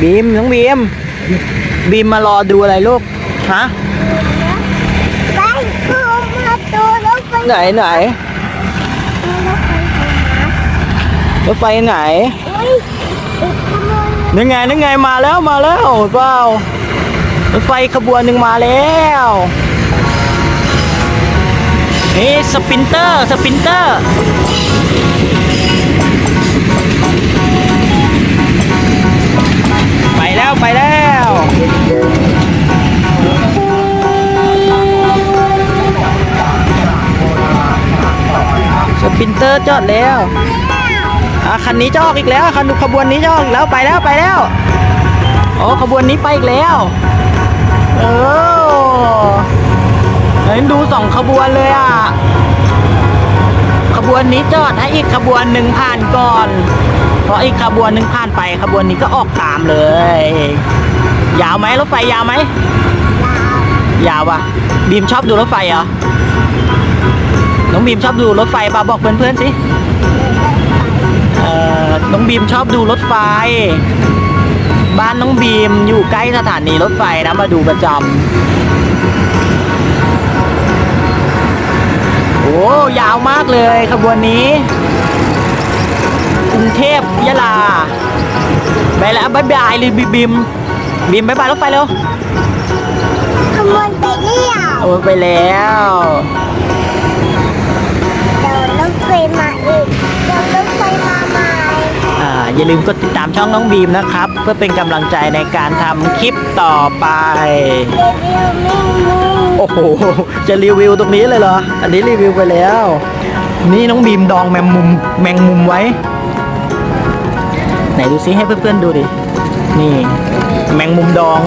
บีมน้องบีม บีมมารอดูอะไรลูก ฮะ ไปดูมาดูรถไฟไหนไหนรถไฟหารถไฟไหนอุ้ยอีกขโมยนึงไงนึงไงมาแล้วมาแล้วเปล่ารถไฟขบวนหนึ่งมาแล้วนี่สปินเตอร์ สปินเตอร์ ปินเตอร์จอดแล้วอะคันนี้จะออกอีกแล้วคันขบวนนี้จะออกอีกแล้วไปแล้วไปแล้วโอ้ขบวนนี้ไปอีกแล้วเออเห็นดูสองขบวนเลยอะขบวนนี้จอดให้อีกขบวนหนึ่งผ่านก่อน เพราะอีกขบวนหนึ่งผ่านไปขบวนนี้ก็ออกตามเลย ยาวไหมรถไฟยาวไหมยาวอะบีมชอบดูรถไฟเหรอ องบีมชอบดูรถไฟป่ะบอกเพื่อนๆสิเอ่อน้องบีมชอบดูรถไฟ บ้านน้องบีมอยู่ใกล้สถานีรถไฟนะมาดูประจำโอ้ยาวมากเลยขบวนนี้กรุงเทพยะลาไปแล้วบ๊ายบายเลยบีมบีมบีมบ๊ายบายรถไฟเร็วขโมยไปเรียวโอ้ไปแล้วเดี๋ยวรถ ไฟมาอีกเดี๋ยวรถไฟมาใหม่อ่าอย่าลืมกดติดตามช่องน้องบีมนะครับ เพื่อเป็นกำลังใจในการทำคลิปต่อไปเรีวิวมิ่งมูโอ้โห จะรีวิวตรงนี้เลยเหรอ อันนี้รีวิวไปแล้ว นี่น้องบีมดองแมงมุมแมงมุมไว้ ไหนดูซิให้เพื่อนๆดูดิ นี่ แมงมุมดอง